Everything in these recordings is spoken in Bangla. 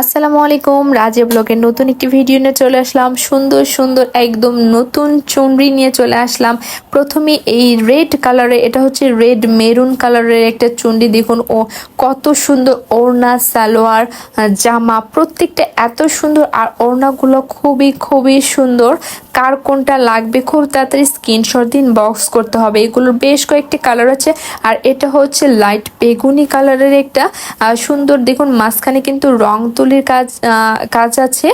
আসসালামু আলাইকুম রাজে ব্লগের নতুন একটি ভিডিও নিয়ে চলে আসলাম। সুন্দর সুন্দর, একদম নতুন চুনরি নিয়ে চলে আসলাম। প্রথমে এই রেড কালারে এটা হচ্ছে রেড মেরুন কালারের একটা চুনরি। দেখুন, ও কত সুন্দর ওড়না, সালোয়ার, জামা, প্রত্যেকটা এত সুন্দর। আর ওড়নাগুলো খুবই খুবই সুন্দর। কার কোনটা লাগবে, খুব তাড়াতাড়ি স্ক্রিনশট দিন বক্স করতে হবে। এগুলোর বেশ কয়েকটি কালার আছে, আর এটা হচ্ছে লাইট বেগুনি কালারের একটা। সুন্দর দেখুন, মাঝখানে কিন্তু রং তুলির কাজ কাজ আছে।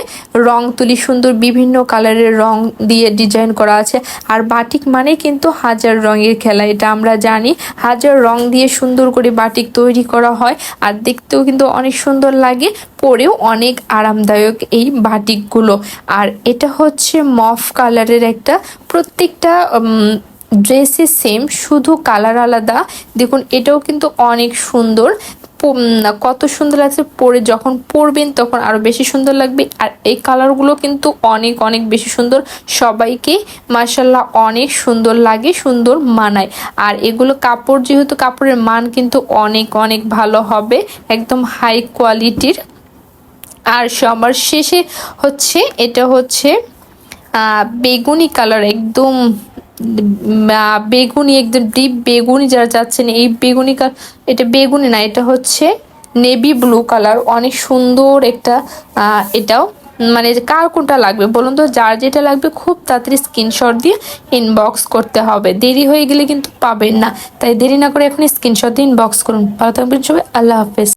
রং তুলি সুন্দর বিভিন্ন কালারের রং দিয়ে ডিজাইন করা আছে। আর বাটিক মানে কিন্তু হাজার রঙের খেলা, এটা আমরা জানি। হাজার রং দিয়ে সুন্দর করে বাটিক তৈরি করা হয়, আর দেখতেও কিন্তু অনেক সুন্দর লাগে। পরেও অনেক আরামদায়ক এই বাটিকগুলো। আর এটা হচ্ছে মফ কালারের একটা প্রত্যেকটা উম, ড্রেসই সেম শুধু কালার আলাদা। দেখুন এটাও কিন্তু অনেক সুন্দর। কত সুন্দর লাগছে পরে যখন পরবেন তখন আরও বেশি সুন্দর লাগবে। আর এই কালারগুলো কিন্তু অনেক অনেক বেশি সুন্দর। সবাইকে মার্শাল্লাহ অনেক সুন্দর লাগে সুন্দর মানায়। আর এগুলো কাপড় যেহেতু কাপড়ের মান কিন্তু অনেক অনেক ভালো হবে একদম হাই কোয়ালিটির আর সবার শেষে হচ্ছে, এটা হচ্ছে বেগুনি কালার একদম বেগুনি, একদম ডিপ বেগুনি যারা যাচ্ছেন এই বেগুনি কালার এটা বেগুনি না, এটা হচ্ছে নেভি ব্লু কালার। অনেক সুন্দর একটা এটাও। মানে কার কোনটা লাগবে বলুন তো? যার যেটা লাগবে খুব তাড়াতাড়ি স্ক্রিনশট দিয়ে ইনবক্স করতে হবে। দেরি হয়ে গেলে কিন্তু পাবেন না। তাই দেরি না করে এখন স্ক্রিনশট দিয়ে ইনবক্স করুন। ভালো থাকবেন সবাই। আল্লাহ হাফেজ।